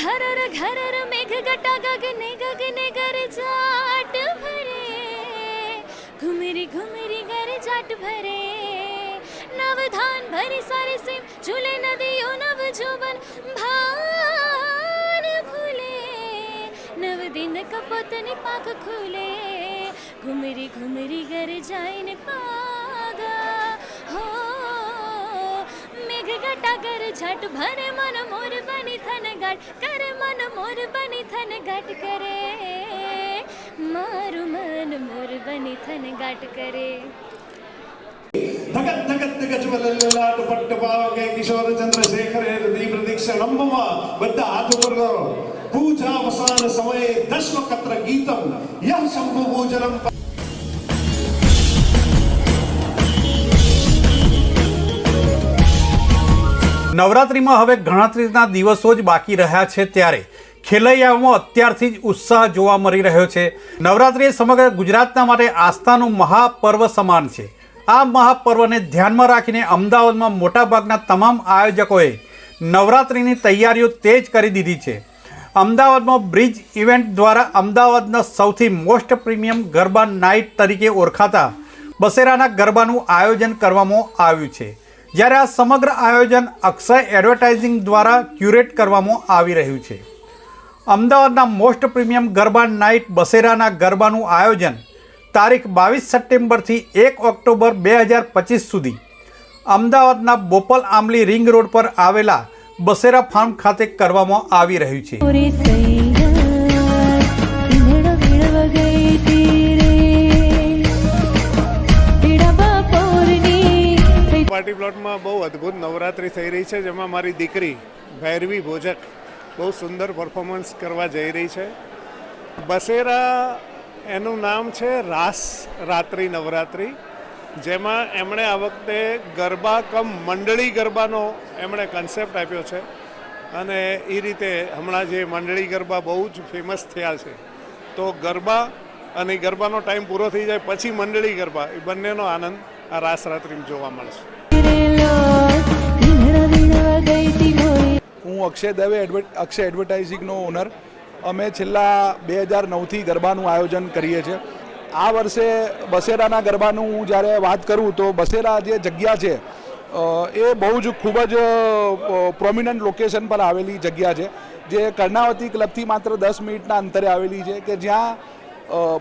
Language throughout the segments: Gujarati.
घरर घरर मेघ गटा गगने गगने गर जाट भरे घुमरी घुमरी गर जाट भरे नवधान भरे सारे सिम झूले नदियों नव जोबन भान भूले नव दिन कपोतने पाख खुले घुमरी घुमरी गर जाइन पागा हो ગટા કર ઝટ ભરે મન મોર બની થન ઘટ કરે મન મોર બની થન ઘટ કરે મારું મન મોર બની થન ઘટ કરે ધગત ધગત ગજવલલાટ પટ્ટ પાવકે કિશોર ચંદ્રશેખર દી પ્રદીક્ષણમ મમ બધા હાથ ઉપર કરો પૂજા અવસાન સમયે દશ્વ કત્ર ગીતમ યહ શંભુ પૂજનમ નવરાત્રિમાં હવે ગણતરીના દિવસો જ બાકી રહ્યા છે ત્યારે ખેલૈયાઓમાં અત્યારથી જ ઉત્સાહ જોવા મળી રહ્યો છે. નવરાત્રિ સમગ્ર ગુજરાતના માટે આસ્થાનું મહાપર્વ સમાન છે. આ મહાપર્વને ધ્યાનમાં રાખીને અમદાવાદમાં મોટાભાગના તમામ આયોજકોએ નવરાત્રિની તૈયારીઓ તેજ કરી દીધી છે. અમદાવાદમાં બ્રિજ ઇવેન્ટ દ્વારા અમદાવાદના સૌથી મોસ્ટ પ્રીમિયમ ગરબા નાઇટ તરીકે ઓળખાતા બસેરાના ગરબાનું આયોજન કરવામાં આવ્યું છે. જ્યારે આ સમગ્ર આયોજન અક્ષય એડવર્ટાઇઝિંગ દ્વારા ક્યુરેટ કરવામાં આવી રહ્યું છે. અમદાવાદના મોસ્ટ પ્રીમિયમ ગરબા નાઇટ બસેરાના ગરબાનું આયોજન તારીખ બાવીસ સપ્ટેમ્બરથી એક ઓક્ટોબર બે હજાર પચીસ સુધી અમદાવાદના બોપલ આંબલી રિંગ રોડ પર આવેલા બસેરા ફાર્મ ખાતે કરવામાં આવી રહ્યું છે. પાર્ટી પ્લોટમાં બહુ અદ્ભુત નવરાત્રિ થઈ રહી છે, જેમાં મારી દીકરી ભૈરવી ભોજક બહુ સુંદર પરફોર્મન્સ કરવા જઈ રહી છે. બસેરા એનું નામ છે રાસ રાત્રિ નવરાત્રિ, જેમાં એમણે આ વખતે ગરબા કમ મંડળી ગરબાનો એમણે કન્સેપ્ટ આપ્યો છે. અને એ રીતે હમણાં જે મંડળી ગરબા બહુ જ ફેમસ થયા છે. તો ગરબા અને ગરબાનો ટાઈમ પૂરો થઈ જાય, પછી મંડળી ગરબા એ બંનેનો આનંદ આ રાસ રાત્રિમાં જોવા મળશે. હું અક્ષય દવે અક્ષય એડવર્ટાઇઝિંગનો ઓનર અમે છેલ્લા બે હજાર નવથી ગરબાનું આયોજન કરીએ છીએ. આ વર્ષે બસેરાના ગરબાનું હું જ્યારે વાત કરું તો બસેરા જે જગ્યા છે એ બહુ જ ખૂબ જ પ્રોમિનન્ટ લોકેશન પર આવેલી જગ્યા છે. જે કર્ણાવતી ક્લબથી માત્ર દસ મિનિટના અંતરે આવેલી છે કે જ્યાં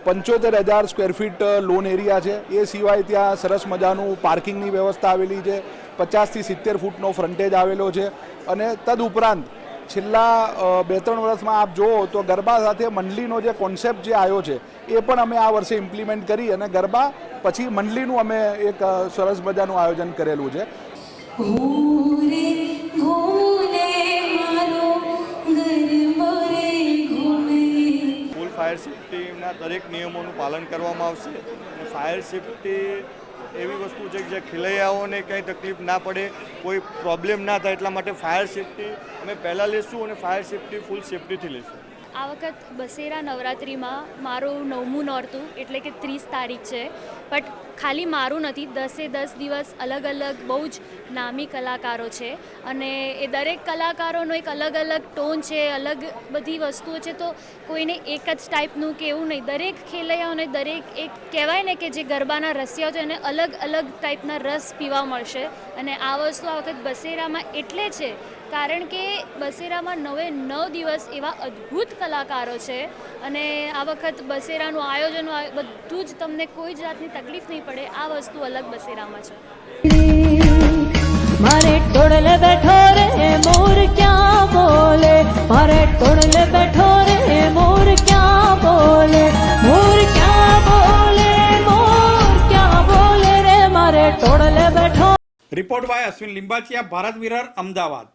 પંચોતેર હજાર સ્ક્વેર ફીટ લોન એરિયા છે. એ સિવાય ત્યાં સરસ મજાનું પાર્કિંગની વ્યવસ્થા આવેલી છે. પચાસથી સિત્તેર ફૂટનો ફ્રન્ટેજ આવેલો છે. અને તદુપરાંત છેલ્લા બે ત્રણ વર્ષમાં આપ જુઓ તો ગરબા સાથે મંડલીનો જે કોન્સેપ્ટ જે આવ્યો છે, એ પણ અમે આ વર્ષે ઇમ્પ્લિમેન્ટ કરી અને ગરબા પછી મંડલીનું અમે એક સરસ મજાનું આયોજન કરેલું છે. ફાયર સેફ્ટીના દરેક નિયમોનું પાલન કરવામાં આવશે ફાયર સેફ્ટી એવી વસ્તુ છે કે જે ખેલૈયાઓને કંઈ તકલીફ ના પડે, કોઈ પ્રોબ્લેમ ના થાય, એટલા માટે ફાયર સેફ્ટી અમે પહેલાં લેશું અને ફાયર સેફ્ટી ફૂલ સેફ્ટીથી લેશું. આ વખત બસેરા નવરાત્રિમાં મારું નવમું નોરતું, એટલે કે ત્રીસ તારીખ છે. બટ ખાલી મારું નથી, દસે દસ દિવસ અલગ અલગ બહુ જ નામી કલાકારો છે. અને એ દરેક કલાકારોનો એક અલગ અલગ ટોન છે, અલગ બધી વસ્તુઓ છે, તો કોઈને એક જ ટાઈપનું કે એવું નહીં. દરેક ખેલૈયાઓને દરેક એક કહેવાય ને કે જે ગરબાના રસિયાઓ છે, એને અલગ અલગ ટાઈપના રસ પીવા મળશે. અને આ વસ્તુ આ વખત બસેરામાં એટલે છે કારણ કે બસેરામાં નવે નવ દિવસ એવા અદ્ભુત કલાકારો છે. અને આ વખત બસેરાનું આયોજન બધું જ તમને કોઈ જાતની તકલીફ નહીં પડે આ વસ્તુ અલગ બસેરામાં છે. મારે ટોળલે બેઠો રે મોર ક્યાં બોલે? મારે ટોળલે બેઠો રે મોર ક્યાં બોલે? મોર ક્યાં બોલે મોર ક્યાં બોલે રે? મારે ટોળલે બેઠો report by Ashwin Limbachiya Bharat mirror Ahmedabad.